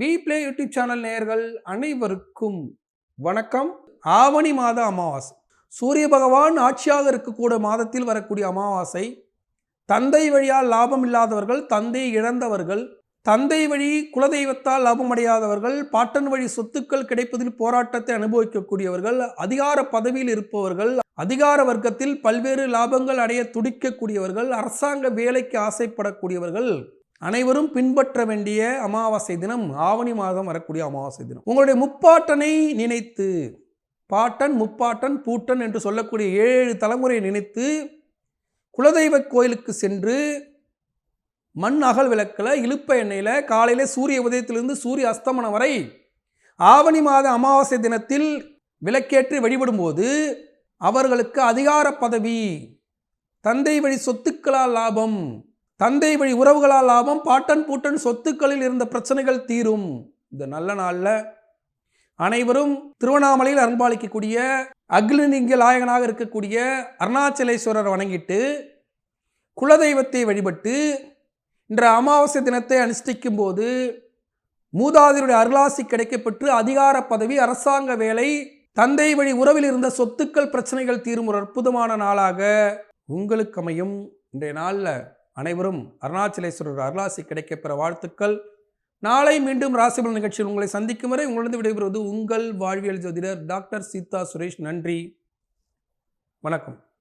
We play YouTube channel நேயர்கள் அனைவருக்கும் வணக்கம். ஆவணி மாத அமாவாசை. சூரிய பகவான் ஆட்சியாக இருக்கக்கூடிய மாதத்தில் வரக்கூடிய அமாவாசை. தந்தை வழியால் லாபம் இல்லாதவர்கள் தந்தை இழந்தவர்கள் தந்தை வழி குலதெய்வத்தால் லாபம் அடையாதவர்கள் பாட்டன் வழி சொத்துக்கள் கிடைப்பதில் போராட்டத்தை அனுபவிக்கக்கூடியவர்கள் அதிகார பதவியில் இருப்பவர்கள் அதிகார வர்க்கத்தில் பல்வேறு லாபங்கள் அடைய துடிக்கக்கூடியவர்கள் அரசாங்க வேலைக்கு ஆசைப்படக்கூடியவர்கள். அனைவரும் பின்பற்ற வேண்டிய அமாவாசை தினம் ஆவணி மாதம் வரக்கூடிய அமாவாசை தினம். உங்களுடைய முப்பாட்டனை நினைத்து பாட்டன் முப்பாட்டன் பூட்டன் என்று சொல்லக்கூடிய ஏழு தலைமுறையை நினைத்து குலதெய்வ கோயிலுக்கு சென்று மண் அகல் விளக்கில் இழுப்ப எண்ணெயில் காலையில் சூரிய உதயத்திலிருந்து சூரிய அஸ்தமனம் வரை ஆவணி மாத அமாவாசை தினத்தில் விளக்கேற்றி வழிபடும்போது அவர்களுக்கு அதிகார பதவி தந்தை வழி சொத்துக்களால் லாபம் தந்தை வழி உறவுகளால் லாபம் பாட்டன் பூட்டன் சொத்துக்களில் இருந்த பிரச்சனைகள் தீரும். இந்த நல்ல நாளில் அனைவரும் திருவண்ணாமலையில் அன்பாளிக்கக்கூடிய அக்னிலிங்க நாயகனாக இருக்கக்கூடிய அருணாச்சலேஸ்வரர் வணங்கிட்டு குலதெய்வத்தை வழிபட்டு இன்ற அமாவாசை தினத்தை அனுஷ்டிக்கும் போது மூதாதையருடைய அருளாசி கிடைக்கப்பெற்று அதிகார பதவி அரசாங்க வேலை தந்தை வழி உறவில் இருந்த சொத்துக்கள் பிரச்சனைகள் தீரும் ஒரு அற்புதமான நாளாக உங்களுக்கு அமையும். இன்றைய நாளில் அனைவரும் அருணாச்சலேஸ்வரர் அருளாசி கிடைக்கப்பெற வாழ்த்துக்கள். நாளை மீண்டும் ராசிபலன் நிகழ்ச்சியில் உங்களை சந்திக்கும் வரை உங்களிடம் விடைபெறுவது உங்கள் வாழ்வியல் ஜோதிடர் டாக்டர் சீதா சுரேஷ். நன்றி. வணக்கம்.